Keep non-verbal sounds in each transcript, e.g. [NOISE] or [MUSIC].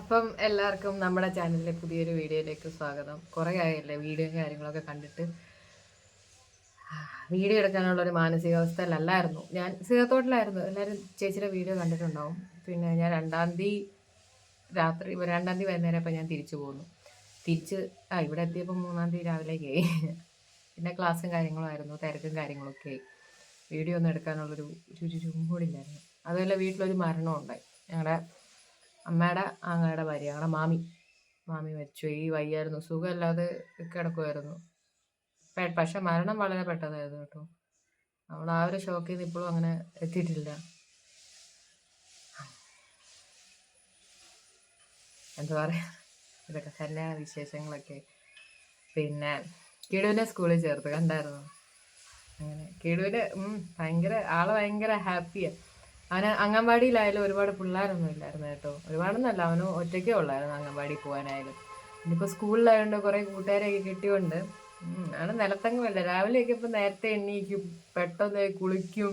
അപ്പം എല്ലാവർക്കും നമ്മുടെ ചാനലിലെ പുതിയൊരു വീഡിയോയിലേക്ക് സ്വാഗതം. കുറേ ആയല്ലേ വീഡിയോ കാര്യങ്ങളൊക്കെ കണ്ടിട്ട്. വീഡിയോ എടുക്കാനുള്ള ഒരു മാനസികാവസ്ഥയിലല്ലായിരുന്നു. ഞാൻ സിഹത്തോട്ടിലായിരുന്നു എല്ലാവരും ചേച്ചിയുടെ വീഡിയോ കണ്ടിട്ടുണ്ടാവും. പിന്നെ ഞാൻ രണ്ടാം തീയതി രാത്രി രണ്ടാം തീയതി വൈകുന്നേരം അപ്പം ഞാൻ തിരിച്ചു പോന്നു. തിരിച്ച് ആ ഇവിടെ എത്തിയപ്പോൾ മൂന്നാം തീയതി രാവിലേക്ക് ആയി. പിന്നെ ക്ലാസ്സും കാര്യങ്ങളും ആയിരുന്നു തിരക്കും കാര്യങ്ങളൊക്കെ ആയി. വീഡിയോ ഒന്നും എടുക്കാനുള്ളൊരു ഒരു ചുമ്പൂടില്ലായിരുന്നു അതുപോലെ വീട്ടിലൊരു മരണം ഉണ്ടായി ഞങ്ങളുടെ അമ്മയുടെ ആങ്ങളുടെ ഭാര്യ ഞങ്ങളുടെ മാമി. മാമി മരിച്ചു. ഈ വയ്യായിരുന്നു. സുഖമില്ലാതെ കിടക്കുമായിരുന്നു പക്ഷെ മരണം വളരെ പെട്ടതായിരുന്നു കേട്ടോ. നമ്മൾ ആ ഒരു ഷോക്കിൽ നിന്ന് ഇപ്പോഴും അങ്ങനെ എത്തിയിട്ടില്ല. എന്താ പറയാ? ഇതൊക്കെ തന്നെ വിശേഷങ്ങളൊക്കെ. പിന്നെ കിടുവിനെ സ്കൂളിൽ ചേർത്ത്. കണ്ടായിരുന്നു? അങ്ങനെ. കിടുവിന് ഭയങ്കര ആൾ ഭയങ്കര ഹാപ്പിയാണ് അവന് അംഗൻവാടിയിലായാലും ഒരുപാട് പിള്ളേരൊന്നും ഇല്ലായിരുന്നു കേട്ടോ. ഒരുപാടൊന്നല്ല അവന് ഒറ്റയ്ക്കേ ഉള്ളായിരുന്നു അംഗൻവാടി പോകാനായാലും. ഇനിയിപ്പോൾ സ്കൂളിലായതുകൊണ്ട് കുറേ കൂട്ടുകാരെയൊക്കെ കിട്ടിയോണ്ട് ഉം, അവന് നിലത്തങ്ങുമല്ല. രാവിലെയൊക്കെ ഇപ്പം നേരത്തെ എണ്ണീക്കും പെട്ടെന്ന് കുളിക്കും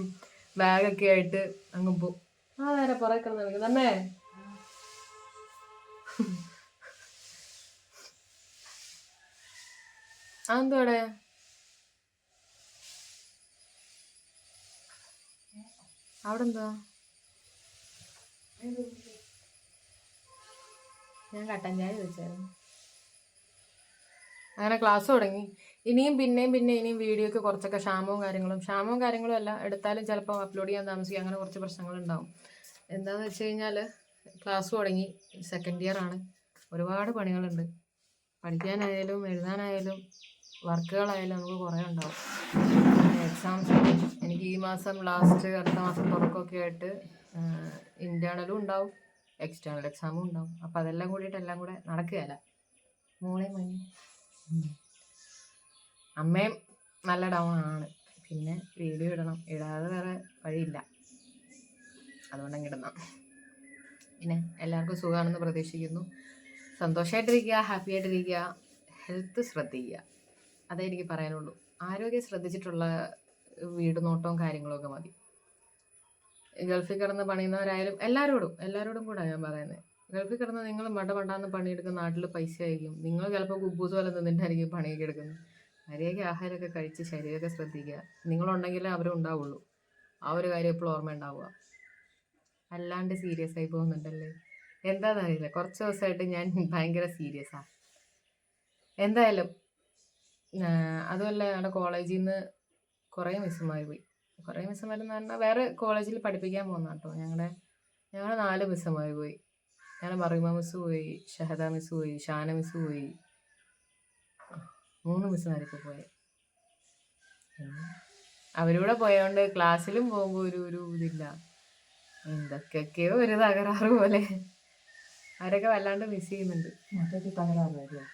ബാഗൊക്കെ ആയിട്ട് അങ്ങ് പോകും ആ നേരെ പുറകെ കിടന്ന് അമ്മേ. അതെന്തോടെ? അവിടെ എന്താ ഞാൻ കട്ടൻ ചായ ചോദിച്ചായിരുന്നു അങ്ങനെ ക്ലാസ് തുടങ്ങി. ഇനിയും പിന്നെയും പിന്നെ ഇനിയും വീഡിയോക്ക് കുറച്ചൊക്കെ ക്ഷാമവും കാര്യങ്ങളും. ക്ഷാമവും കാര്യങ്ങളും അല്ല എടുത്താലും ചിലപ്പോൾ അപ്ലോഡ് ചെയ്യാൻ താമസിക്കും. അങ്ങനെ കുറച്ച് പ്രശ്നങ്ങളുണ്ടാവും എന്താണെന്ന് വെച്ച് കഴിഞ്ഞാൽ ക്ലാസ് തുടങ്ങി. സെക്കൻഡ് ഇയർ ആണ്. ഒരുപാട് പണികളുണ്ട്. പഠിക്കാനായാലും എഴുതാനായാലും വർക്കുകളായാലും നമുക്ക് കുറേ ഉണ്ടാവും. എക്സാംസ് എനിക്ക് ഈ മാസം ലാസ്റ്റ് അടുത്ത മാസം തുറക്കൊക്കെ ആയിട്ട് ഇന്റേർണലും ഉണ്ടാവും എക്സ്റ്റേണൽ എക്സാമും ഉണ്ടാവും. അപ്പം അതെല്ലാം കൂടിയിട്ട് എല്ലാം കൂടെ നടക്കുകയല്ല. മോളെ മണി അമ്മയും നല്ല ഡൗൺ ആണ്. പിന്നെ വീഡിയോ ഇടണം. ഇടാതെ വേറെ വഴിയില്ല. അതുകൊണ്ടങ്ങ് ഇടണം. പിന്നെ എല്ലാവർക്കും സുഖമാണെന്ന് പ്രതീക്ഷിക്കുന്നു. സന്തോഷമായിട്ടിരിക്കുക ഹാപ്പി ആയിട്ടിരിക്കുക ഹെൽത്ത് ശ്രദ്ധിക്കുക. അതേ എനിക്ക് പറയാനുള്ളൂ. ആരോഗ്യം ശ്രദ്ധിച്ചിട്ടുള്ള വീട് നോട്ടവും കാര്യങ്ങളൊക്കെ മതി. ഗൾഫിൽ കിടന്ന് പണിയുന്നവരായാലും എല്ലാവരോടും എല്ലാവരോടും കൂടെ ഞാൻ പറയുന്നത് ഗൾഫിൽ കിടന്ന് നിങ്ങൾ മട മണ്ടാന്ന് പണിയെടുക്കുന്ന നാട്ടിൽ പൈസ ആയിരിക്കും. നിങ്ങൾ ചിലപ്പോൾ കുബൂസ് പോലെ നിന്നിട്ടായിരിക്കും പണിയൊക്കെ എടുക്കുന്നത്. മര്യാദയ്ക്ക് ആഹാരമൊക്കെ കഴിച്ച് ശരീരമൊക്കെ ശ്രദ്ധിക്കുക. നിങ്ങളുണ്ടെങ്കിലേ അവരും ഉണ്ടാവുള്ളൂ. ആ ഒരു കാര്യം എപ്പോഴും ഓർമ്മ ഉണ്ടാവുക. അല്ലാണ്ട് സീരിയസ് ആയി പോകുന്നുണ്ടല്ലേ? എന്താണെന്ന് അറിയില്ല കുറച്ച് ദിവസമായിട്ട് ഞാൻ ഭയങ്കര സീരിയസാണ് എന്തായാലും അതുമല്ല ഞങ്ങളുടെ കോളേജിൽ നിന്ന് കുറേ മിസ്സുമാർ പോയി. കുറേ മിസ്സുമാരെന്ന് പറഞ്ഞാൽ വേറെ കോളേജിൽ പഠിപ്പിക്കാൻ പോകുന്ന കേട്ടോ ഞങ്ങളുടെ ഞങ്ങൾ നാല് മിസ്സന്മാർ പോയി. ഞങ്ങൾ മറിമ മിസ് പോയി ഷഹദ മിസ് പോയി ഷാന മിസ് പോയി. മൂന്ന് മിസ്സുമാരൊക്കെ പോയി. അവരൂടെ പോയതുകൊണ്ട് ക്ലാസ്സിലും പോകുമ്പോൾ ഒരു ഒരു ഇതില്ല. എന്തൊക്കെയൊക്കെയോ ഒരു തകരാറ് പോലെ. അവരൊക്കെ വല്ലാണ്ട് മിസ് ചെയ്യുന്നുണ്ട്. തകരാറ്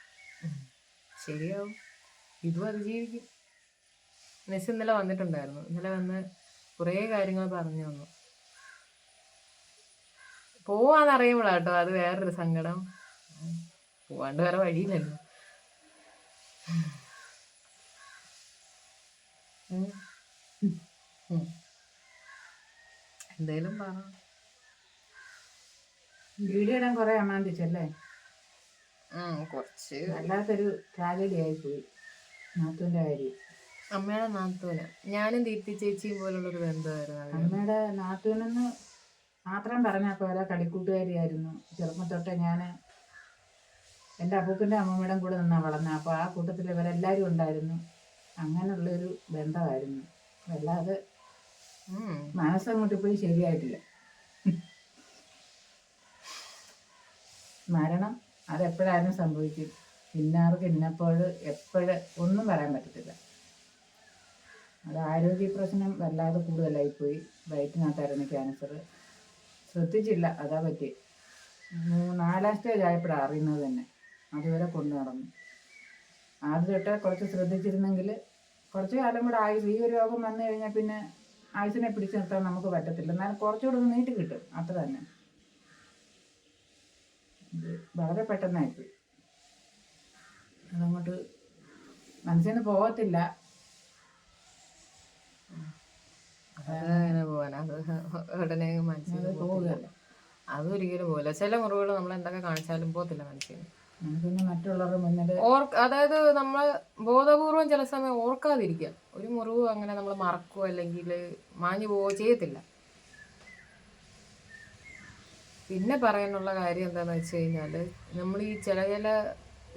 ശരിയാവും. ഇതും അതിജീവിക്കും. മിസ് ഇന്നലെ വന്നിട്ടുണ്ടായിരുന്നു. ഇന്നലെ വന്ന് കുറേ കാര്യങ്ങൾ പറഞ്ഞു തന്നു. പോവാന്നറിയുമ്പോഴാട്ടോ അത് വേറൊരു സങ്കടം. പോവാണ്ട് വേറെ വഴിയില്ലല്ലോ. എന്തേലും പറ. വീഡിയോ ഇടാൻ കുറെ അമാന്തിച്ചല്ലേ? കുറച്ച്. വല്ലാത്തൊരു ട്രാജഡി ആയിപ്പോയി. നാത്തുവിന്റെ കാര്യം. അമ്മയുടെ നാത്തൂന്. ഞാനും ദീപ്തി ചേച്ചിയും പോലുള്ളൊരു ബന്ധമായിരുന്നു അവർ. അമ്മയുടെ നാത്തൂനെന്ന് മാത്രം പറഞ്ഞാൽ പോലെ കളിക്കൂട്ടുകാരിയായിരുന്നു ചെറുപ്പം തൊട്ടേ ഞാൻ എന്റെ അപ്പൂപ്പന്റെ അമ്മമ്മയുടെ കൂടെ നിന്നാണ് വളർന്നത് അപ്പോൾ ആ കൂട്ടത്തിൽ ഇവരെല്ലാവരും ഉണ്ടായിരുന്നു. അങ്ങനെയുള്ളൊരു ബന്ധമായിരുന്നു. അല്ലാതെ. മനസ്സങ്ങോട്ട് ഇപ്പോഴും ശരിയായിട്ടില്ല. മരണം അതെപ്പോഴായാലും സംഭവിക്കും. ഇന്നാർക്ക് ഇന്നപ്പോൾ എപ്പോഴും ഒന്നും പറയാൻ പറ്റത്തില്ല. അത് ആരോഗ്യ പ്രശ്നം വല്ലാതെ കൂടുതലായിപ്പോയി. വയറ്റിനകത്തായിരുന്നു ക്യാൻസർ ശ്രദ്ധിച്ചില്ല അതാ പറ്റി നാലാം സ്റ്റേജ് ആയപ്പോഴാണ് അറിയുന്നത് തന്നെ. അതുവരെ കൊണ്ടു നടന്നു. ആദ്യം തൊട്ട് കുറച്ച് ശ്രദ്ധിച്ചിരുന്നെങ്കിൽ കുറച്ച് കാലം കൂടെ ആയുസ്. ഈ ഒരു രോഗം വന്നു കഴിഞ്ഞാൽ പിന്നെ ആയുസിനെ പിടിച്ചു നിർത്താൻ നമുക്ക് പറ്റത്തില്ല. എന്നാലും കുറച്ചുകൂടെ ഒന്ന് നീട്ടി കിട്ടും. അത്ര തന്നെ. വളരെ പെട്ടെന്നായിപ്പോയി. അതങ്ങോട്ട് മനസ്സിൽ നിന്ന് പോകത്തില്ല. അങ്ങനെ പോവാൻ. അത് ഉടനെ മനസ്സിൽ പോവുകയല്ല അതൊരിക്കലും പോകില്ല ചില മുറിവുകൾ നമ്മൾ എന്തൊക്കെ കാണിച്ചാലും പോകത്തില്ല മനസ്സിൽ പിന്നെ മറ്റുള്ളവരുടെ മുന്നിൽ ഓർ അതായത് നമ്മൾ ബോധപൂർവം ചില സമയം ഓർക്കാതിരിക്കുക. ഒരു മുറിവ് അങ്ങനെ നമ്മൾ മറക്കുക അല്ലെങ്കിൽ മാഞ്ഞു പോവുകയോ ചെയ്യത്തില്ല. പിന്നെ പറയാനുള്ള കാര്യം എന്താണെന്ന് വെച്ച് കഴിഞ്ഞാൽ നമ്മൾ ഈ ചില ചില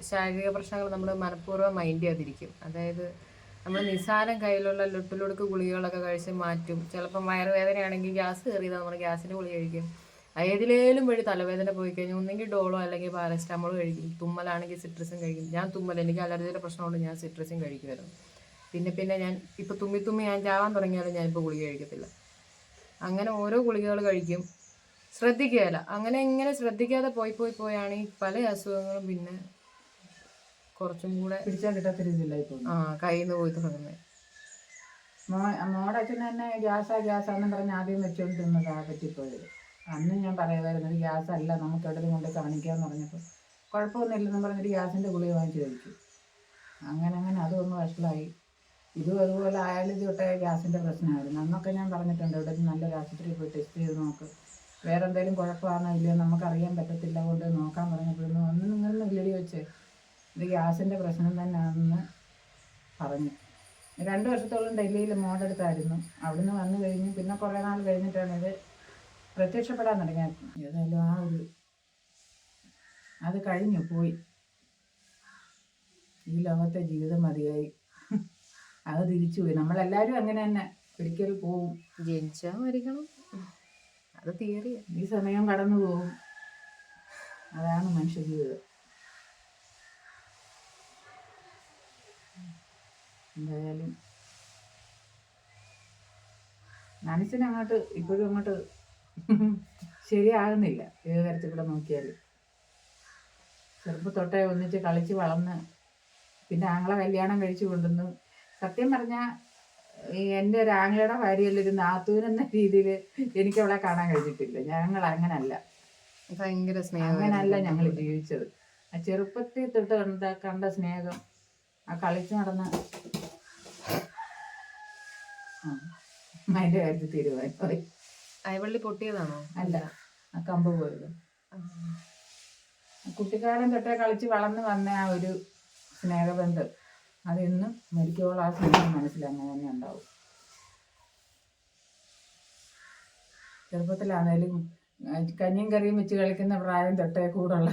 ശാരീരിക പ്രശ്നങ്ങൾ നമ്മൾ മനഃപൂർവം മൈൻഡ് ചെയ്യാതിരിക്കും. അതായത് നമ്മൾ നിസ്സാരം കയ്യിലുള്ള ലുട്ടിലൊടുക്ക് ഗുളികകളൊക്കെ കഴിച്ച് മാറ്റും. ചിലപ്പം വയറുവേദനയാണെങ്കിൽ ഗ്യാസ് കയറിയത് നമ്മൾ ഗ്യാസിന്റെ ഗുളി കഴിക്കും. ഏതിലേലും വഴി തലവേദന പോയി കഴിഞ്ഞാൽ ഒന്നെങ്കിൽ ഡോളോ അല്ലെങ്കിൽ പാരസ്റ്റാമോൾ കഴിക്കും. തുമ്മലാണെങ്കിൽ സിട്രസും കഴിക്കും. ഞാൻ തുമ്മൽ എനിക്ക് അലർജിയുടെ പ്രശ്നമുണ്ട് ഞാൻ സിട്രസും കഴിക്കുമായിരുന്നു. പിന്നെ പിന്നെ ഞാൻ ഇപ്പോൾ തുമ്മി തുമ്മി ഞാൻ ചാവാൻ തുടങ്ങിയാലും ഞാനിപ്പോൾ ഗുളിക കഴിക്കത്തില്ല. അങ്ങനെ ഓരോ ഗുളികകൾ കഴിക്കും. ശ്രദ്ധിക്കുകയില്ല. അങ്ങനെ ഇങ്ങനെ ശ്രദ്ധിക്കാതെ പോയി പോയി പോയാണ് ഈ പല അസുഖങ്ങളും പിന്നെ കുറച്ചും കൂടെ പിടിച്ചാൽ കിട്ടാത്ത രീതിയിലായി ആ കയ്യിൽ നിന്ന് പോയി തുടങ്ങുന്നത് മോ മോടെ അച്ഛൻ തന്നെ ഗ്യാസാ ഗ്യാസാന്നും പറഞ്ഞ് ആദ്യം വെച്ചുകൊണ്ടിരുന്നതാ പറ്റിപ്പോയത് അന്ന് ഞാൻ പറയുമായിരുന്നു ഗ്യാസ് അല്ല നമുക്ക് എവിടെ കൊണ്ട് കാണിക്കാന്ന് പറഞ്ഞപ്പോൾ കുഴപ്പമൊന്നുമില്ലെന്ന് പറഞ്ഞിട്ട് ഗ്യാസിന്റെ ഗുളിക വാങ്ങിച്ച് കഴിച്ചു. അങ്ങനെ അങ്ങനെ അതൊന്ന് വഷളായി. ഇതും അതുപോലെ ആയാലും തൊട്ടേ ഗ്യാസിന്റെ പ്രശ്നമായിരുന്നു. അന്നൊക്കെ ഞാൻ പറഞ്ഞിട്ടുണ്ട് ഇവിടെ നല്ലൊരു ആശുപത്രിയിൽ പോയി ടെസ്റ്റ് ചെയ്ത് നോക്ക്. വേറെ എന്തെങ്കിലും കുഴപ്പമാണോ ഇല്ലയോ നമുക്കറിയാൻ പറ്റത്തില്ല കൊണ്ട് നോക്കാൻ പറഞ്ഞപ്പോഴൊന്നും ഒന്നും നിങ്ങളൊന്നും ഇല്ലടി വെച്ച്. ഇത് ഗ്യാസിന്റെ പ്രശ്നം തന്നെയാണെന്ന് പറഞ്ഞു. രണ്ട് വർഷത്തോളം ഡൽഹിയിൽ മോഡെടുത്തായിരുന്നു അവിടുന്ന് വന്നു കഴിഞ്ഞ് പിന്നെ കുറേ നാൾ കഴിഞ്ഞിട്ടാണ് ഇത് പ്രത്യക്ഷപ്പെടാൻ തുടങ്ങിയത്. ഏതായാലും ആ ഒരു അത് കഴിഞ്ഞു പോയി. ഈ ലോകത്തെ ജീവിതം മതിയായി. അത് തിരിച്ചു പോയി. നമ്മളെല്ലാവരും അങ്ങനെ തന്നെ ഒരിക്കൽ പോവും. ജനിച്ചാൽ മരിക്കണം അത് തിയറിയാ ഈ സമയം കടന്നു പോവും അതാണ് മനുഷ്യ ജീവിതം. എന്തായാലും. മനസ്സിന് അങ്ങോട്ട് ഇപ്പോഴും അങ്ങോട്ട് ശരിയാകുന്നില്ല. ഏത് തരത്തിൽ കൂടെ നോക്കിയാലും. ചെറുപ്പം തൊട്ടേ ഒന്നിച്ച് കളിച്ച് വളർന്ന് പിന്നെ ആങ്ങളെ കല്യാണം കഴിച്ചു കൊണ്ടുവന്നു. സത്യം പറഞ്ഞാൽ എന്റെ ഒരു ആങ്ങളയുടെ ഭാര്യയിലൊരു നാത്തൂൻ എന്ന രീതിയിൽ എനിക്ക് അവളെ കാണാൻ കഴിഞ്ഞിട്ടില്ല. ഞങ്ങൾ അങ്ങനല്ല. ഭയങ്കര സ്നേഹം അങ്ങനല്ല ഞങ്ങൾ ജീവിച്ചത്. ആ ചെറുപ്പത്തിൽ തൊട്ട് കണ്ട കണ്ട സ്നേഹം ആ കളിച്ച് നടന്ന ആ അതിന്റെ കാര്യത്തിൽ തീരുമാനമായി അയവള്ളി പൊട്ടിയതാണോ? അല്ല ആ കമ്പ് പോയത്. കുട്ടിക്കാലം തൊട്ടേ കളിച്ച് വളർന്ന് വന്ന ആ ഒരു സ്നേഹബന്ധം അതിന്നും മരിക്കോളം ആ സ്നേഹം മനസ്സിൽ അങ്ങനെ തന്നെ ഉണ്ടാവും. ചെറുപ്പത്തിലാണേലും കഞ്ഞിയും കറിയും വെച്ച് കളിക്കുന്ന പ്രായം തൊട്ടേ കൂടുള്ള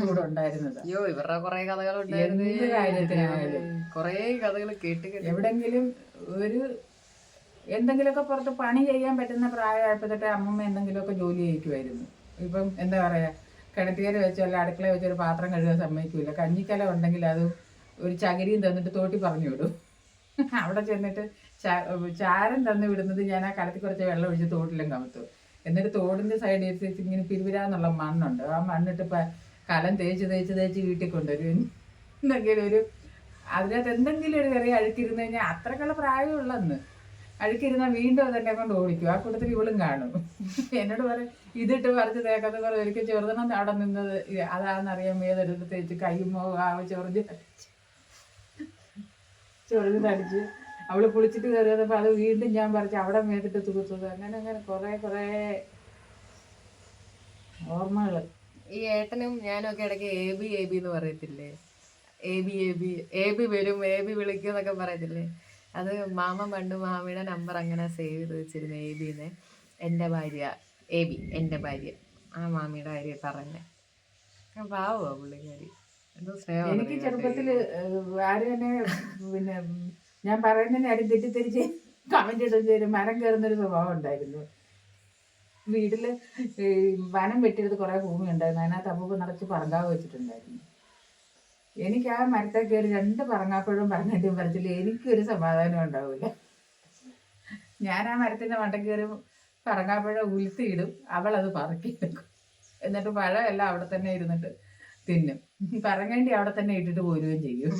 കൂടെ ഉണ്ടായിരുന്നത് അയ്യോ ഇവരുടെ കുറെ കഥകൾ എന്ത് കാര്യത്തിനായാലും. കുറെ കഥകൾ കേട്ട്. എവിടെങ്കിലും ഒരു എന്തെങ്കിലുമൊക്കെ പുറത്ത് പണി ചെയ്യാൻ പറ്റുന്ന പ്രായമായപ്പോൾ തൊട്ടേ അമ്മമ്മ എന്തെങ്കിലുമൊക്കെ ജോലി ചെയ്യിക്കുമായിരുന്നു. ഇപ്പം എന്താ പറയുക കിണറ്റിയേര് വെച്ചോ അല്ല അടുക്കള വെച്ചോ ഒരു പാത്രം കഴുകാൻ സമ്മതിക്കൂല. കഞ്ഞിക്കല ഉണ്ടെങ്കിൽ അത് ഒരു ചകിരിയും തന്നിട്ട് തോട്ടി പറഞ്ഞു വിടും. അവിടെ ചെന്നിട്ട് ചാരം തന്നു വിടുന്നത് ഞാൻ ആ കലത്തിൽ കുറച്ച് വെള്ളം ഒഴിച്ച് തോട്ടിലും കമത്തു. എന്നിട്ട് തോടിന്റെ സൈഡിൽ വെച്ച് ഇങ്ങനെ പിരിവിരാന്നുള്ള മണ്ണുണ്ട്. ആ മണ്ണിട്ട് ഇപ്പം കലം തേച്ച് തേച്ച് തേച്ച് വീട്ടിൽ കൊണ്ടുവരും. എന്തെങ്കിലും ഒരു അതിനകത്ത് എന്തെങ്കിലും ഒരു ചെറിയ അഴുക്കിരുന്ന് കഴിഞ്ഞാൽ അത്രക്കുള്ള പ്രായമുള്ളന്ന് അഴുക്കിരുന്നാൽ വീണ്ടും അതെന്നെ കൊണ്ട് ഓടിക്കും. ആ കൂട്ടത്തിൽ ഇവളും കാണും. എന്നോട് പറയും ഇതിട്ട് പറിച്ച് തേക്കാത്ത പോലെ ഒരിക്കൽ ചെറുതണം അവിടെ നിന്നത് അതാണെന്നറിയാൻ ഏതെടുത്ത് തേച്ച് കൈമോ ആവ് ചൊറിഞ്ഞ് ചൊറിഞ്ഞ് തടിച്ച്. അവൾ കുളിച്ചിട്ട് കയറിയപ്പോൾ അത് വീണ്ടും ഞാൻ പറിച്ച് അവിടെ മേത്തിട്ട് തൂത്തത് അങ്ങനെ അങ്ങനെ കുറേ കുറേ ഓർമ്മകൾ ഈ ഏട്ടനും ഞാനും ഒക്കെ ഇടയ്ക്ക് എ ബി എ ബി എന്ന് പറയത്തില്ലേ? A B A B A B വരും എ ബി വിളിക്കും എന്നൊക്കെ പറയത്തില്ലേ? അത് മാമൻ പണ്ട് മാമിയുടെ നമ്പർ അങ്ങനെ സേവ് ചെയ്ത് വെച്ചിരുന്നു എ ബിന്ന് എന്റെ ഭാര്യ എ ബി എന്റെ ഭാര്യ. ആ മാമിയുടെ ഭാര്യ പറഞ്ഞേ. പാവോ പുള്ളിക്കാരി? എന്തോ സ്നേഹം എനിക്ക് ചെറുപ്പത്തിൽ ആര് തന്നെ പിന്നെ ഞാൻ പറയുന്നതിനെ ആരും തെറ്റിദ്ധരിച്ച് കമന്റ് ഇടുന്ന ഒരു മരം കയറുന്നൊരു സ്വഭാവം ഉണ്ടായിരുന്നു. വീട്ടിൽ ഈ വനം വെട്ടിയെടുത്ത് കുറെ ഭൂമി ഉണ്ടായിരുന്നു. അതിനകത്ത് അപ്പൂപ്പ് നിറച്ച് പറങ്കാവ് വെച്ചിട്ടുണ്ടായിരുന്നു. എനിക്ക് ആ മരത്തെ കയറി രണ്ട് പറങ്ങാപ്പഴം പറഞ്ഞിട്ടും എനിക്ക് എനിക്കൊരു സമാധാനം ഉണ്ടാവില്ല ഞാൻ ആ മരത്തിന്റെ മണ്ട കയറി പറങ്ങാപ്പഴം ഉലുത്തിയിടും അവൾ അത് പറക്കിയെടുക്കും എന്നിട്ട് പഴമെല്ലാം അവിടെ തന്നെ ഇരുന്നിട്ട് തിന്നും. പറങ്ങേണ്ടി അവിടെ തന്നെ ഇട്ടിട്ട് പോരുകയും ചെയ്യും.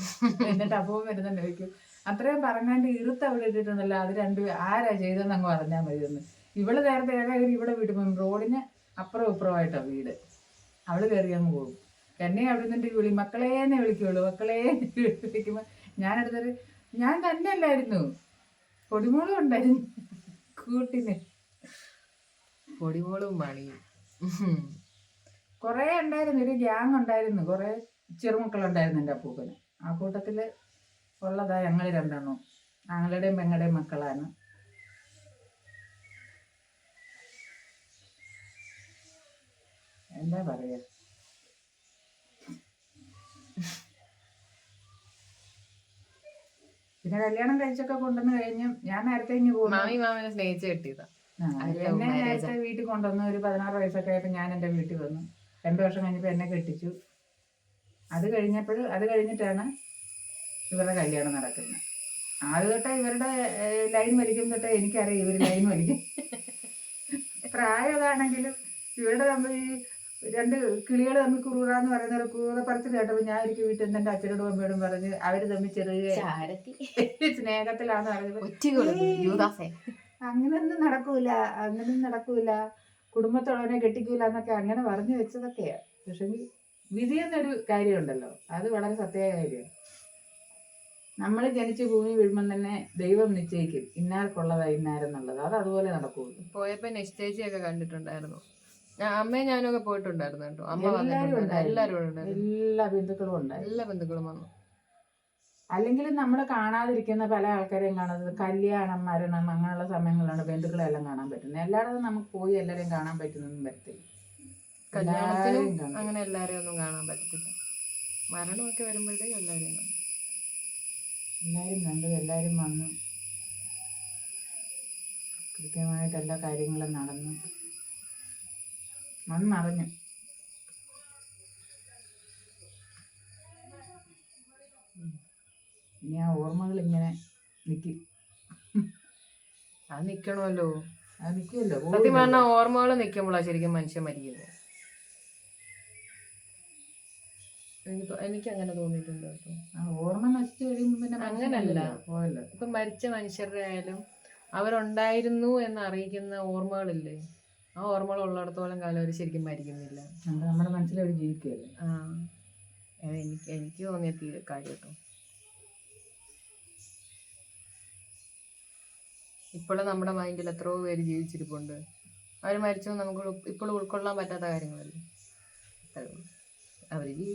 എന്നിട്ട് അപ്പവും വരുന്നുണ്ട് ചോദിക്കും അത്രയും പറങ്ങാണ്ട് ഇറുത്ത് അവിടെ ഇട്ടിട്ടുണ്ടല്ലോ അത് രണ്ട് ആരാ ചെയ്തതെന്ന് അങ്ങ് പറഞ്ഞാൽ മതി എന്ന് ഇവൾ നേരത്തെ ഇവിടെ വിടുമ്പം റോഡിന് അപ്പുറം ഇപ്പുറമായിട്ടാണ് വീട്. അവൾ കയറി അങ്ങ് പോകും. എന്നെ അവിടെ നിന്നിട്ട് വിളി മക്കളേന്നെ വിളിക്കുള്ളൂ മക്കളേ ഞാൻ ഞാനെടുത്തത് ഞാൻ തന്നെ അല്ലായിരുന്നു. പൊടിമോളും ഉണ്ടായിരുന്നു. കൂട്ടിന്. പൊടിമോളും മണി. കുറേ ഉണ്ടായിരുന്നു ഒരു ഗ്യാങ് ഉണ്ടായിരുന്നു. കുറേ ചെറുമക്കളുണ്ടായിരുന്നു എന്റെ അപ്പൂപ്പന്. ആ കൂട്ടത്തിൽ ഉള്ളതാ ഞങ്ങൾ രണ്ടെണ്ണം. ആങ്ങളുടെയും പെങ്ങളുടെയും മക്കളാണ്. എന്താ പറയാ? പിന്നെ കല്യാണം കഴിച്ചൊക്കെ കൊണ്ടുവന്ന് കഴിഞ്ഞ് ഞാൻ നേരത്തെ പോകുന്നു. മാമി മാമനെ സ്നേഹിച്ച് കെട്ടിയതാ. എന്നെ നേരത്തെ വീട്ടിൽ കൊണ്ടുവന്നു ഒരു പതിനാറ് വയസ്സൊക്കെ ആയപ്പോൾ ഞാൻ എന്റെ വീട്ടിൽ വന്നു. രണ്ടു വർഷം കഴിഞ്ഞപ്പോൾ എന്നെ കെട്ടിച്ചു. അത് കഴിഞ്ഞപ്പോൾ അത് കഴിഞ്ഞിട്ടാണ് ഇവരുടെ കല്യാണം നടക്കുന്നത്. ആദ്യ തൊട്ടേ ഇവരുടെ ലൈൻ വലിക്കും തൊട്ടേ എനിക്കറിയാം ഇവർ ലൈൻ വലിക്കും. പ്രായം അതാണെങ്കിലും ഇവരുടെ തമ്മിൽ രണ്ട് കിളികൾ തമ്മിൽ കുറുകാന്ന് പറയുന്ന ഒരു കുറുക പറച്ചിൽ കേട്ടപ്പോൾ ഞാൻ എനിക്ക് വീട്ടിൽ നിന്ന് എന്റെ അച്ഛനോടും അമ്മയോടും പറഞ്ഞ് അവർ തമ്മിൽ ചെറിയ സ്നേഹത്തിലാന്ന് പറഞ്ഞത് അങ്ങനൊന്നും നടക്കൂല അങ്ങനൊന്നും നടക്കൂല. കുടുംബത്തുള്ളവനെ കെട്ടിക്കൂല എന്നൊക്കെ അങ്ങനെ പറഞ്ഞു വെച്ചതൊക്കെയാ. പക്ഷെ വിധി എന്നൊരു കാര്യമുണ്ടല്ലോ അത് വളരെ സത്യ കാര്യമാണ്. നമ്മൾ ജനിച്ച് ഭൂമി വീഴുമ്പം തന്നെ ദൈവം നിശ്ചയിക്കും ഇന്നാർക്കുള്ളതാ ഇന്നാരെന്നുള്ളത്. അത് അതുപോലെ നടക്കുള്ളൂ. പോയപ്പോ നിശ്ചയിച്ചൊക്കെ കണ്ടിട്ടുണ്ടായിരുന്നു. അമ്മയും ഞാനൊക്കെ പോയിട്ടുണ്ടായിരുന്നു കേട്ടോ. അമ്മ എല്ലാവരും വന്നിട്ടുണ്ടായിരുന്നു. ഉണ്ടായിരുന്നു. എല്ലാരും ഉണ്ടായിരുന്നു. എല്ലാ ബന്ധുക്കളും ഉണ്ടായി എല്ലാ ബന്ധുക്കളും വന്നു. അല്ലെങ്കിൽ നമ്മൾ കാണാതിരിക്കുന്ന പല ആൾക്കാരെയും കാണുന്നത് കല്യാണം മരണം അങ്ങനെയുള്ള സമയങ്ങളിലാണ് ബന്ധുക്കളെല്ലാം കാണാൻ പറ്റുന്നത്. എല്ലായിടത്തും നമുക്ക് പോയി എല്ലാവരെയും കാണാൻ പറ്റുന്നൊന്നും വരത്തില്ല. കല്യാണത്തിനും എല്ലാവരെയും കാണും. അങ്ങനെ എല്ലാരെയും ഒന്നും കാണാൻ പറ്റത്തില്ല. മരണമൊക്കെ വരുമ്പോഴത്തേക്കും എല്ലാരെയും കാണും. എല്ലാവരും കണ്ടു എല്ലാരും വന്നു. കൃത്യമായിട്ട് എല്ലാ കാര്യങ്ങളും നടന്നു. മണ്ണറിഞ്ഞു ഇനി ആ ഓർമ്മകൾ ഇങ്ങനെ നിൽക്കും അത് നിക്കണമല്ലോ. അത് നിൽക്കുമല്ലോ സത്യം പറഞ്ഞാൽ ഓർമ്മകൾ നിൽക്കുമ്പോഴാണ് ശരിക്കും മനുഷ്യൻ മരിക്കുന്നത്. എനിക്ക് എനിക്ക് അങ്ങനെ തോന്നിയിട്ടുണ്ട് കേട്ടോ. ആ ഓർമ്മ നശിച്ചു കഴിയുമ്പോൾ പിന്നെ അങ്ങനല്ല. ഇപ്പൊ മരിച്ച മനുഷ്യരുടെ ആയാലും അവരുണ്ടായിരുന്നു എന്ന് അറിയിക്കുന്ന ഓർമ്മകളില്ലേ? ആ ഓർമ്മകൾ ഉള്ളിടത്തോളം കാലം അവർ ശരിക്കും മരിക്കുന്നില്ല. നമ്മുടെ മനസ്സിൽ അവർ ജീവിക്കുകയല്ലേ ആ എനിക്ക് എനിക്ക് തോന്നിയ തീ- കാര്യം കേട്ടോ ഇപ്പോഴും നമ്മുടെ മൈൻഡിൽ എത്രയോ പേര് ജീവിച്ചിരിപ്പുണ്ട്. അവർ മരിച്ചു നമുക്ക് ഇപ്പോൾ ഉൾക്കൊള്ളാൻ പറ്റാത്ത കാര്യങ്ങളല്ലേ? അവർ ജീവി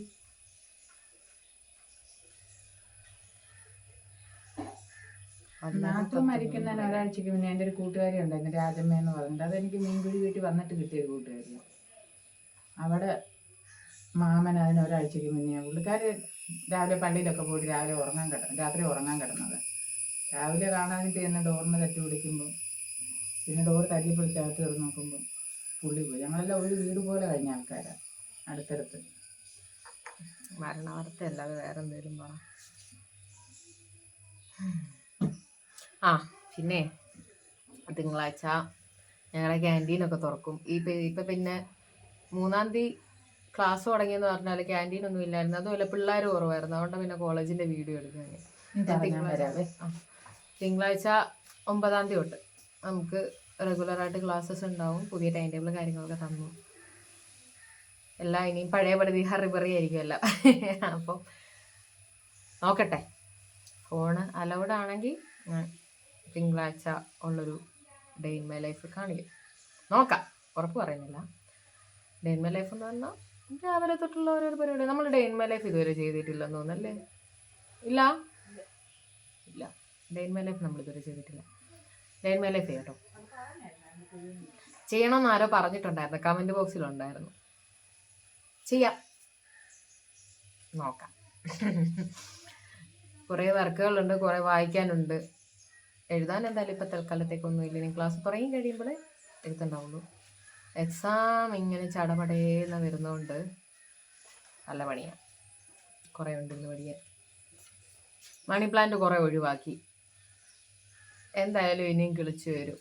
നാട്ടു മരിക്കുന്ന ഒരാഴ്ചക്ക് മുന്നേ എന്റെ ഒരു കൂട്ടുകാരി ഉണ്ടായിരുന്നു രാജമ്മ എന്ന് പറഞ്ഞിട്ട്. അതെനിക്ക് മീൻപിടി വീട്ടിൽ വന്നിട്ട് കിട്ടിയ ഒരു കൂട്ടുകാരിയാണ് അവിടെ മാമൻ അതിന് ഒരാഴ്ചക്ക് മുന്നേ പുള്ളിക്കാർ രാവിലെ പള്ളിയിലൊക്കെ പോയിട്ട് രാവിലെ ഉറങ്ങാൻ കിടന്നു രാത്രി ഉറങ്ങാൻ കിടന്നത്. രാവിലെ കാണാനിട്ട് എന്നെ ഡോറിന് തട്ടി വിളിക്കുമ്പോൾ പിന്നെ ഡോർ തല്ലി അകത്ത് കയറി നോക്കുമ്പോൾ പുള്ളി പോയി. ഞങ്ങളെല്ലാം ഒരു വീട് പോലെ കഴിഞ്ഞ ആൾക്കാരാണ് അടുത്തടുത്ത്. മരണവാർത്ത അല്ലാതെ വേറെ എന്തെങ്കിലും പറ. ആ പിന്നെ തിങ്കളാഴ്ച ഞങ്ങളുടെ ക്യാന്റീനൊക്കെ തുറക്കും. ഈ ഇപ്പം പിന്നെ മൂന്നാം തീയതി ക്ലാസ് തുടങ്ങിയെന്ന് പറഞ്ഞാൽ ക്യാന്റീൻ ഒന്നും ഇല്ലായിരുന്നു. അതുമല്ല പിള്ളേർ കുറവായിരുന്നു. അതുകൊണ്ട് പിന്നെ കോളേജിന്റെ വീഡിയോ എടുക്കാൻ തിങ്കളാഴ്ച ഒമ്പതാം തീയതി തൊട്ട് നമുക്ക് റെഗുലറായിട്ട് ക്ലാസ്സസ് ഉണ്ടാവും. പുതിയ ടൈം ടേബിൾ കാര്യങ്ങളൊക്കെ തന്നു. എല്ലാം ഇനിയും പഴയ പടുതി ഹറിബറി ആയിരിക്കും എല്ലാം. അപ്പം നോക്കട്ടെ. ഫോണ് അലൗഡ് ആണെങ്കിൽ ഞാൻ തിങ്കളാഴ്ച ഉള്ളൊരു ഡേ ഇൻ മൈ ലൈഫ് കാണിക്കും. നോക്കാം. ഉറപ്പ് പറയുന്നില്ല. ഡേ ഇൻ മൈ ലൈഫ് എന്ന് പറഞ്ഞാൽ രാവിലെ തൊട്ടുള്ള ഓരോ പരിപാടി. നമ്മൾ ഡേ ഇൻ മൈ ലൈഫ് ഇതുവരെ ചെയ്തിട്ടില്ലെന്ന് തോന്നല്ലേ ഇല്ല? ഇല്ല. ഡേ ഇൻ മൈ ലൈഫ് നമ്മൾ ഇതുവരെ ചെയ്തിട്ടില്ല. ഡേ ഇൻ മൈ ലൈഫ് കേട്ടോ ചെയ്യണമെന്ന് ആരോ പറഞ്ഞിട്ടുണ്ടായിരുന്നു. കമന്റ് ബോക്സിലുണ്ടായിരുന്നു ചെയ്യാം. നോക്കാം. [LAUGHS] കുറേ വർക്കുകളുണ്ട് കുറേ വായിക്കാനുണ്ട്. എഴുതാൻ എന്തായാലും ഇപ്പം തൽക്കാലത്തേക്കൊന്നും ഇല്ല. ഇനി ക്ലാസ് തുടങ്ങി കഴിയുമ്പോൾ എഴുത്തുണ്ടാവുള്ളൂ എക്സാം ഇങ്ങനെ ചടപടേന്ന് വരുന്നതുകൊണ്ട് നല്ല പണിയാണ് കുറേ ഉണ്ട് ഇന്ന് പഠിക്കാൻ. മണി പ്ലാന്റ് കുറേ ഒഴിവാക്കി. എന്തായാലും ഇനിയും കിളിച്ചു വരും.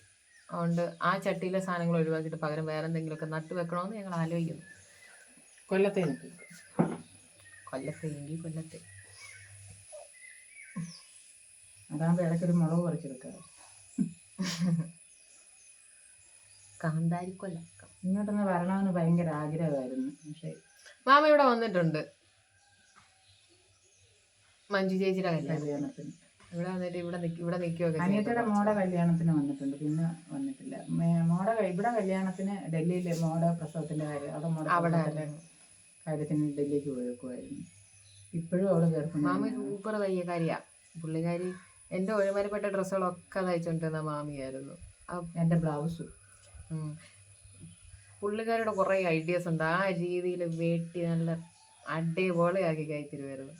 അതുകൊണ്ട് ആ ചട്ടിയിലെ സാധനങ്ങൾ ഒഴിവാക്കിയിട്ട് പകരം വേറെ എന്തെങ്കിലുമൊക്കെ നട്ടു വെക്കണമെന്ന് ഞങ്ങൾ ആലോചിക്കുന്നു. കൊല്ലത്തെ കൊല്ലത്തെ എങ്കിൽ കൊല്ലത്തെ. അതാകുമ്പോൾ ഇടയ്ക്കൊരു മുളക് പറിച്ചെടുക്കാം. കാന്താരി കൊല്ലം ഇങ്ങോട്ടൊന്ന് വരണമെന്ന് ഭയങ്കര ആഗ്രഹമായിരുന്നു. പക്ഷേ മാമ ഇവിടെ വന്നിട്ടുണ്ട്. മഞ്ജു ചേച്ചിയുടെ കല്യാണം കല്യാണത്തിന്. ഇവിടെ വന്നിട്ട് ഇവിടെ ഇവിടെ നിൽക്കുകയൊക്കെ അനിയത്തിയുടെ മോടെ കല്യാണത്തിന് വന്നിട്ടുണ്ട്. പിന്നെ വന്നിട്ടില്ല. മോടെ ഇവിടെ കല്യാണത്തിന് ഡൽഹിയിലെ മോടെ പ്രസവത്തിന്റെ കാര്യം അവിടെ മോടെ അവിടെ കാര്യത്തിന് ഡൽഹിക്ക് പോയേക്കുമായിരുന്നു ഇപ്പോഴും അവൾ ചേർക്കുന്നു മാമ സൂപ്പർ തയ്യക്കാരിയാ പുള്ളിക്കാരി എന്റെ ഒഴിമാനപ്പെട്ട ഡ്രസ്സുകളൊക്കെ തയ്ച്ചോണ്ടിരുന്ന മാമിയായിരുന്നു. എന്റെ ബ്ലൗസ്. പുള്ളിക്കാരുടെ കുറേ ഐഡിയാസ് ഉണ്ട്. ആ രീതിയിൽ വേട്ടി നല്ല അടിപൊളിയാക്കി കയറ്റിരുവായിരുന്നു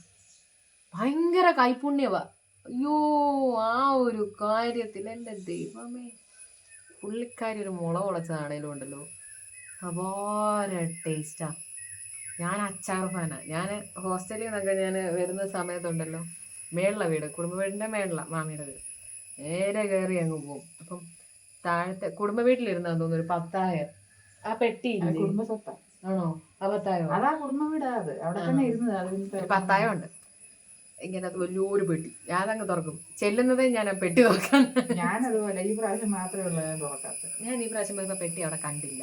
ഭയങ്കര കൈപുണ്യവാ. അയ്യോ ആ ഒരു കാര്യത്തിൽ എന്റെ ദൈവമേ. പുള്ളിക്കാരി ഒരു മുള മുളച്ചതാണേലും ഉണ്ടല്ലോ. അപാര ടേസ്റ്റാ ഞാൻ അച്ചാർ ഫാനാ ഞാൻ ഹോസ്റ്റലിൽ നിന്നൊക്കെ ഞാൻ വരുന്ന സമയത്തുണ്ടല്ലോ. മേളില വീട് കുടുംബ വീടിന്റെ മേളില മാമിയുടെ വീട്. നേരെ കയറി അങ്ങ് പോകും അപ്പം താഴത്തെ കുടുംബ വീട്ടിലിരുന്നാന്ന് തോന്നുന്നു ഒരു പത്തായ ആ പെട്ടി കുടുംബ സ്വത്താ. ആണോ? ആ പത്തായോ? അതാ കുടുംബ വീടാ അത്. അവിടെ തന്നെ ഇരുന്നത് പത്തായം ഉണ്ട് ഇങ്ങനെ വലിയൊരു പെട്ടി. ഞാനങ്ങ് തുറക്കും. ചെല്ലുന്നതേ ഞാൻ ആ പെട്ടി തുറക്കാൻ. ഞാനതുപോലെ ഈ പ്രാവശ്യം മാത്രമേ ഉള്ളൂ ഞാൻ തുറക്കാത്ത ഞാൻ ഈ പ്രാവശ്യം പോയപ്പോൾ പെട്ടി അവിടെ കണ്ടില്ല.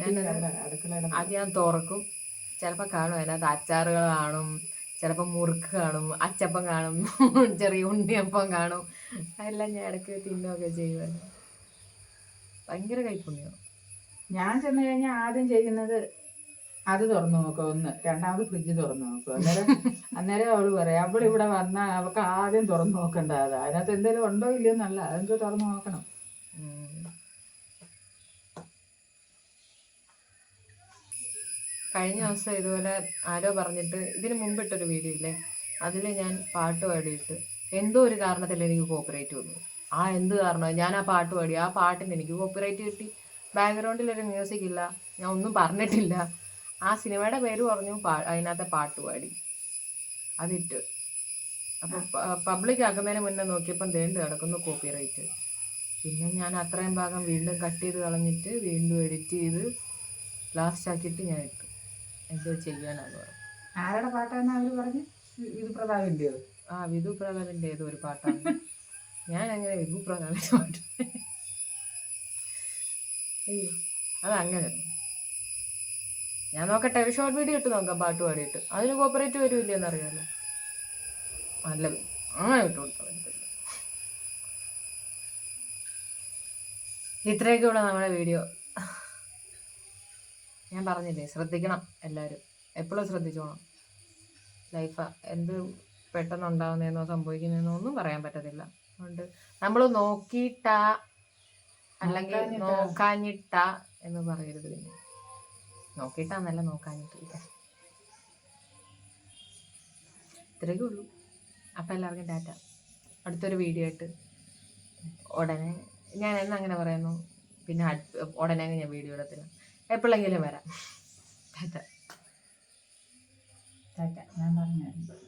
ഞാൻ അത് ഞാൻ തുറക്കും. ചിലപ്പോൾ കാണും അതിനകത്ത് അച്ചാറുകൾ കാണും. ചിലപ്പോൾ മുറുക്ക് കാണും അച്ചപ്പം കാണും [LAUGHS] ചെറിയ ഉണ്ണിയപ്പം കാണും. അതെല്ലാം ഞാൻ ഇടയ്ക്ക് തിന്നുകയൊക്കെ ചെയ്യുമായിരുന്നു. ഭയങ്കര കൈപ്പുണ്യം. ഞാൻ ചെന്ന് കഴിഞ്ഞാൽ ആദ്യം ചെയ്യുന്നത് അത് തുറന്നു നോക്കും ഒന്ന്. രണ്ടാമത് ഫ്രിഡ്ജ് തുറന്നു നോക്കുക അന്നേരം [LAUGHS] അന്നേരം അവൾ പറയാം അവൾ ഇവിടെ വന്നാൽ അവൾക്ക് ആദ്യം തുറന്നു നോക്കണ്ട. അതാ അതിനകത്ത് എന്തെങ്കിലും ഉണ്ടോ ഇല്ലയോ എന്നല്ല അതെന്തോ തുറന്നു നോക്കണം? കഴിഞ്ഞ ദിവസം ഇതുപോലെ ആരോ പറഞ്ഞിട്ട് ഇതിന് മുമ്പിട്ടൊരു വീഡിയോ ഇല്ലേ? അതിൽ ഞാൻ പാട്ട് പാടിയിട്ട് എന്തോ ഒരു കാരണത്തിൽ എനിക്ക് കോപ്പറേറ്റ് വന്നു. ആ എന്ത് കാരണം ഞാൻ ആ പാട്ട് പാടി. ആ പാട്ടിന് എനിക്ക് കോപ്പറേറ്റ് കിട്ടി. ബാക്ക്ഗ്രൗണ്ടിൽ ഒരു മ്യൂസിക് ഇല്ല. ഞാൻ ഒന്നും പറഞ്ഞിട്ടില്ല. ആ സിനിമയുടെ പേര് പറഞ്ഞു പാ- അതിനകത്തെ പാട്ട് പാടി. അതിട്ട്. അപ്പോൾ പബ്ലിക് ആക്കുന്നതിന് മുന്നേ നോക്കിയപ്പം ദേണ്ട് കിടക്കുന്നു കോപ്പിറൈറ്റ് പിന്നെ ഞാൻ അത്രയും ഭാഗം വീണ്ടും കട്ട് ചെയ്ത് കളഞ്ഞിട്ട് വീണ്ടും എഡിറ്റ് ചെയ്ത് ലാസ്റ്റ് ആക്കിയിട്ട് ഞാൻ ഇട്ടു. എന്തോ ചെയ്യാനാന്ന് പറഞ്ഞു. ആരുടെ പാട്ടാന്ന് അവർ പറഞ്ഞു? വിധു പ്രതാപിന്റെ ആ വിധു പ്രതാപിന്റെ ഏതോ ഒരു പാട്ടാണ്. ഞാൻ അങ്ങനെ വിധു പ്രതാപിന്റെ പാട്ട്. അയ്യോ അതങ്ങനെ. ഞാൻ നോക്കട്ടെ ഒരു ഷോർട്ട് വീഡിയോ ഇട്ട് നോക്കാം പാട്ട് പാടിയിട്ട്. അതിന് കോപ്പറേറ്റ് വരുമില്ല എന്നറിയാമല്ലോ നല്ലത്. അങ്ങനെ ഇട്ട് കൊടുത്താൽ പറ്റത്തില്ല ഇത്രയൊക്കെ ഉള്ള നമ്മുടെ വീഡിയോ ഞാൻ പറഞ്ഞില്ലേ ശ്രദ്ധിക്കണം എല്ലാവരും. എപ്പോഴും ശ്രദ്ധിച്ചോണം. ലൈഫ് എന്ത് പെട്ടെന്ന് ഉണ്ടാകുന്നതെന്നോ സംഭവിക്കുന്നതെന്നോ ഒന്നും പറയാൻ പറ്റത്തില്ല. അതുകൊണ്ട് നമ്മൾ നോക്കിയിട്ടാ അല്ലെങ്കിൽ നോക്കാഞ്ഞിട്ടാ. എന്ന് പറയരുത് പിന്നെ. നോക്കിയിട്ടാന്നല്ല നോക്കാഞ്ഞിട്ടില്ല. ഇത്രയൊക്കെ ഉള്ളൂ. അപ്പം എല്ലാവർക്കും ഡാറ്റ അടുത്തൊരു വീഡിയോ ആയിട്ട് ഉടനെ ഞാൻ എന്നങ്ങനെ പറയുന്നു? പിന്നെ ഉടനെ ഞാൻ വീഡിയോ ഇടത്തില്ല. എപ്പോഴെങ്കിലും വരാം. ഞാൻ പറഞ്ഞായിരുന്നു